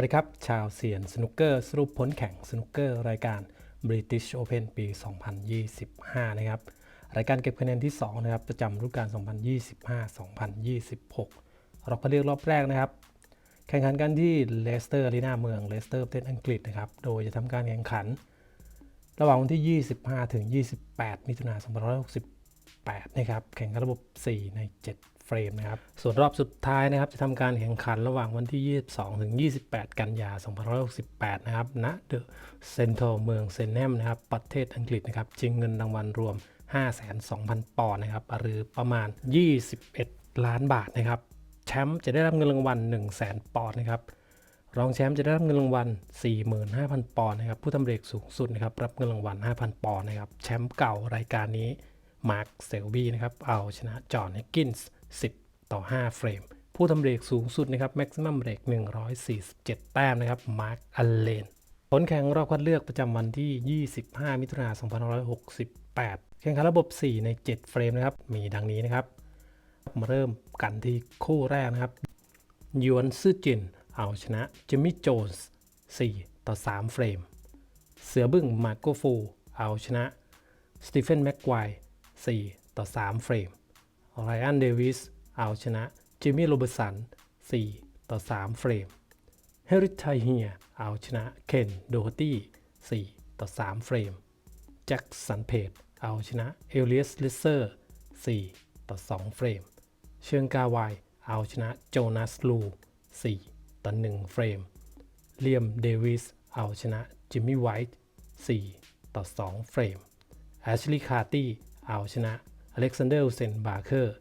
วัสดีครับ ชาวเซียนสนุกเกอร์สรุปผลแข่งสนุกเกอร์รายการ British Open ปี 2025 นะครับ รายการเก็บคะแนนที่ 2 นะครับ ประจำฤดูกาล 2025-2026 รอบคัดเลือกรอบแรกนะครับ แข่งขันกันที่เลสเตอร์อารีนาเมืองเลสเตอร์ประเทศอังกฤษนะครับ โดยจะทำการแข่งขัน ระหว่างวันที่ 25 ถึง 28 มิถุนายน 8 นะครับ แข่งกันระบบ 4 ใน 7 เฟรมนะครับ ส่วนรอบสุดท้ายนะครับ จะทำการแข่งขันระหว่างวันที่ 22 ถึง 28 กันยายน2568 นะครับณเดอะเซนทรัลเมืองเซนแฮมนะครับ ประเทศอังกฤษนะครับชิงเงินรางวัลรวม 502,000 ปอนด์นะครับ หรือประมาณ 21 ล้านบาทนะครับ แชมป์จะได้รับเงินรางวัล 100,000 ปอนด์นะครับรองแชมป์จะได้รับเงินรางวัล 45,000 ปอนด์นะครับ ผู้ทำเรกสูงสุดนะครับ รับเงินรางวัล 5,000 ปอนด์นะครับ แชมป์เก่ารายการนี้ มาร์คเซลบีนะครับเอาชนะจอห์นเฮกกินส์10 ต่อ 5 เฟรม ผู้ทำเรกสูงสุดนะครับแม็กซิมัมเรก147 แต้มนะครับมาร์คอัลเลนผลแข่งรอบคัดเลือกประจำวันที่ 25 มิถุนายน2568 แข่งขันระบบ 4 ใน 7 เฟรมนะครับ มีดังนี้นะครับ มาเริ่มกันที่คู่แรกนะครับยวนซื่อจิน เอาชนะจิมมี่โจนส์4ต่อ 3 เฟรม เสือบึ้งมาโกฟู เอาชนะสตีเฟนแม็กไกว 4 ต่อ 3 เฟรมไรอันเดวิสเอาชนะจิมมี่โรเบร์สัน 4 ต่อ 3 เฟรม เฮริทายเฮียเอาชนะเคนโดฮตี้ 4 ต่อ 3 เฟรม แจ็คสันเพดเอาชนะเอลเลียสลิเซอร์ 4 ต่อ 2 เฟรม เชิงกาวายเอาชนะโจนาสลู 4 ต่อ 1 เฟรม เลียมเดวิสเอาชนะจิมมี่ไวท์ 4 ต่อ 2 เฟรม แอชลีย์คาร์ตี้ เอาชนะอเล็กซานเดอร์เซนบาร์เคอร์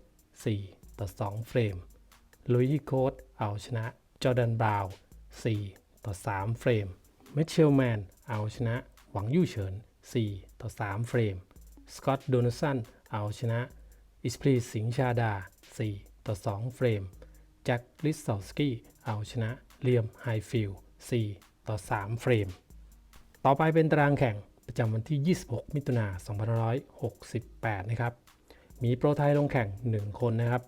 4ต่อ 2 เฟรมลุยส์โคดเอาชนะจอร์แดนบราวน์4ต่อ 3 เฟรมเมชเชลแมนเอาชนะหวังยู่เฉิน 4 ต่อ 3 เฟรม สกอตต์โดนัลสันเอาชนะ อิสพรีสิงชาดา 4 ต่อ 2 เฟรม แจ็คลิสซอสกี้เอาชนะเลียมไฮฟิลด์4ต่อ 3 เฟรม ต่อไปเป็นตารางแข่ง ประจำวันที่ 26 มิถุนายน2568 นะครับ มีโปรไทยลงแข่ง 1 คนนะครับ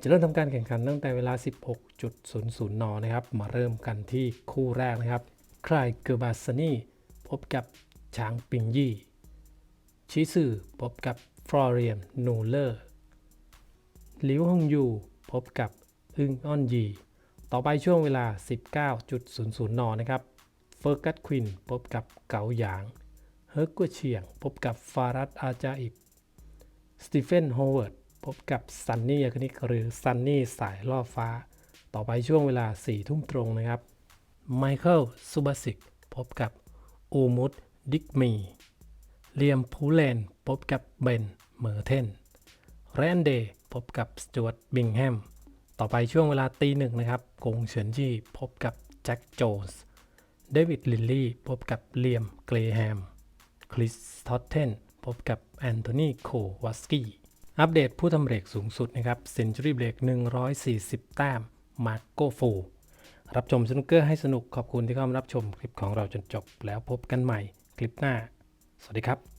จะเริ่มทำการแข่งขันตั้งแต่เวลา 16.00 น นะครับ มาเริ่มกันที่คู่แรกนะครับคลายเกอร์บาสนีพบกับช้างปิงยี่ ชิซือพบกับฟลอเรียนนูเลอร์ลิวฮงยูพบกับอึงออนยี ต่อไปช่วงเวลา 19.00 น นะครับ เฟอร์กัสควินพบกับเกาหยาง เฮิร์กกัวเชียง พบกับฟารัตอาจาอิบ สตีเฟนโฮเวิร์ด พบกับซันนี่ยาคนิกหรือซันนี่สายล่อฟ้า ต่อไปช่วงเวลา4ทุ่มตรงนะครับ ไมเคิลซูบาสิก พบกับอูมุดดิกมีเลียมพูเลนพบกับเบนเมอร์เทนแรนเดย์พบกับสจวตบิงแฮม ต่อไปช่วงเวลาตีหนึ่งนะครับ กงเฉินจี้พบกับแจ็คโจนส์ เดวิดลินลี่พบกับเลียมเกรแฮม คริสทอตเทนพบกับแอนโทนีโควัสกี้ อัปเดตผู้ทำเบรกสูงสุดนะครับเซนจูรี่เบรก140 แต้ม มาร์โกฟู รับชมสนุกเกอร์ให้สนุกขอบคุณที่เข้ามารับชมคลิปของเราจนจบแล้วพบกันใหม่คลิปหน้า สวัสดีครับ